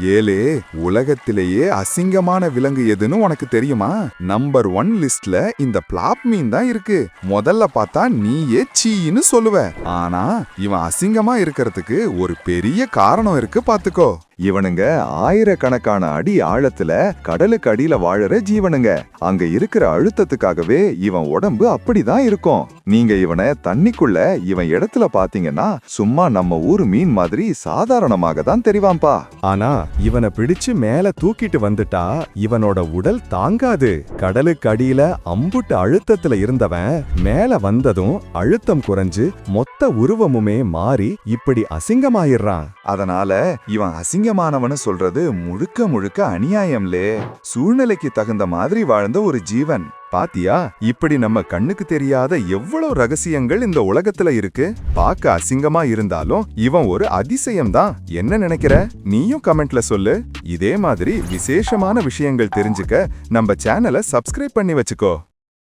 ஏலே உலகத்திலேயே அசிங்கமான விலங்கு எதுன்னு உனக்கு தெரியுமா? நம்பர் ஒன் லிஸ்ட்ல இந்த பிளாப் மீன் தான் இருக்கு. முதல்ல பார்த்தா நீயே சீன்னு சொல்லுவ. ஆனா இவன் அசிங்கமா இருக்கிறதுக்கு ஒரு பெரிய காரணம் இருக்கு பாத்துக்கோ. இவனுங்க ஆயிரக்கணக்கான அடி ஆழத்துல கடலுக்கு அடியில வாழற ஜீவனுங்க. அங்க இருக்கிற அழுத்தத்துக்காகவே இவன் உடம்பு அப்படிதான் இருக்கும். நீங்க இவனை தண்ணிக்குள்ள இவன் இடத்துல பாத்தீங்கன்னா சும்மா நம்ம ஊரு மீன் மாதிரி சாதாரணமாக தான் தெரிவாம்பா ஆனா இவனை பிடிச்சு மேல தூக்கிட்டு வந்துட்டா இவனோட உடல் தாங்காது. கடலுக்கு அடியில அம்புட்டு அழுத்தத்துல இருந்தவன் மேல வந்ததும் அழுத்தம் குறைஞ்சு மொத்த உருவமுமே மாறி இப்படி அசிங்கமாயிடுறான். அதனால இவன் அசிங்க அசிங்கமானவனு சொல்றது முழுக்க முழுக்க அநியாயம்லே. சூழ்நிலைக்கு தகுந்த மாதிரி வாழ்ந்த ஒரு ஜீவன். பாத்தியா? இப்படி நம்ம கண்ணுக்கு தெரியாத எவ்வளவு ரகசியங்கள் இந்த உலகத்துல இருக்கு? பார்க்க அசிங்கமா இருந்தாலும் இவன் ஒரு அதிசயம் தான் என்ன நினைக்கிற? நீயும் கமெண்ட்ல சொல்லு. இதே மாதிரி விசேஷமான விஷயங்கள் தெரிஞ்சுக்க நம்ம சேனலை சப்ஸ்கிரைப் பண்ணி வச்சுக்கோ.